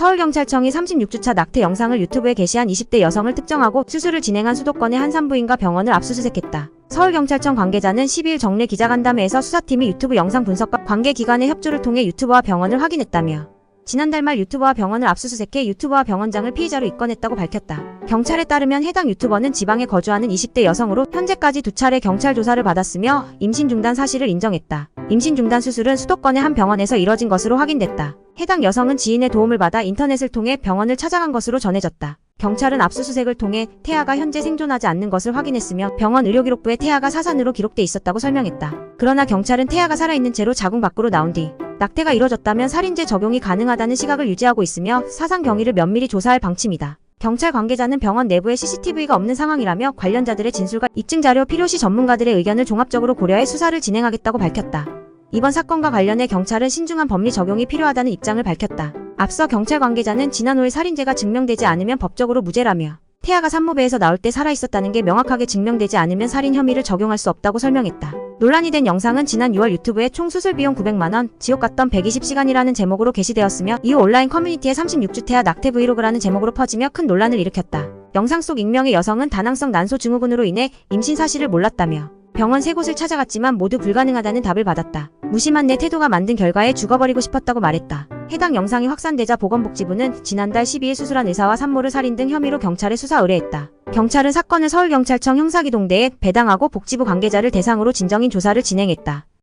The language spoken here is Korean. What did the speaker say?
서울경찰청이 36주차 낙태 영상을 유튜브에 게시한 20대 여성을 특정하고 수술을 진행한 수도권의 한 산부인과 병원을 압수수색했다. 서울경찰청 관계자는 12일 정례 기자간담회에서 수사팀이 유튜브 영상 분석과 관계기관의 협조를 통해 유튜버와 병원을 확인했다며 지난달 말 유튜버와 병원을 압수수색해 유튜버와 병원장을 피의자로 입건했다고 밝혔다. 경찰에 따르면 해당 유튜버는 지방에 거주하는 20대 여성으로 현재까지 두 차례 경찰 조사를 받았으며 임신 중단 사실을 인정했다. 임신 중단 수술은 수도권의 한 병원에서 이뤄진 것으로 확인됐다. 해당 여성은 지인의 도움을 받아 인터넷을 통해 병원을 찾아간 것으로 전해졌다. 경찰은 압수수색을 통해 태아가 현재 생존하지 않는 것을 확인했으며 병원 의료기록부에 태아가 사산으로 기록돼 있었다고 설명했다. 그러나 경찰은 태아가 살아있는 채로 자궁 밖으로 나온 뒤 낙태가 이뤄졌다면 살인죄 적용이 가능하다는 시각을 유지하고 있으며 사상 경위를 면밀히 조사할 방침이다. 경찰 관계자는 병원 내부에 CCTV가 없는 상황이라며 관련자들의 진술과 입증 자료 필요시 전문가들의 의견을 종합적으로 고려해 수사를 진행하겠다고 밝혔다. 이번 사건과 관련해 경찰은 신중한 법리 적용이 필요하다는 입장을 밝혔다. 앞서 경찰 관계자는 지난 5일 살인죄가 증명되지 않으면 법적으로 무죄라며 태아가 산모배에서 나올 때 살아있었다는 게 명확하게 증명되지 않으면 살인 혐의를 적용할 수 없다고 설명했다. 논란이 된 영상은 지난 6월 유튜브에 총 수술 비용 900만원, 지옥 갔던 120시간이라는 제목으로 게시되었으며 이후 온라인 커뮤니티에 36주 태아 낙태 브이로그라는 제목으로 퍼지며 큰 논란을 일으켰다. 영상 속 익명의 여성은 다낭성 난소 증후군으로 인해 임신 사실을 몰랐다며 병원 세 곳을 찾아갔지만 모두 불가능하다는 답을 받았다. 무심한 내 태도가 만든 결과에 죽어버리고 싶었다고 말했다. 해당 영상이 확산되자 보건복지부는 지난달 12일 수술한 의사와 산모를 살인 등 혐의로 경찰에 수사 의뢰했다. 경찰은 사건을 서울경찰청 형사기동대에 배당하고 복지부 관계자를 대상으로 진정인 조사를 진행했다.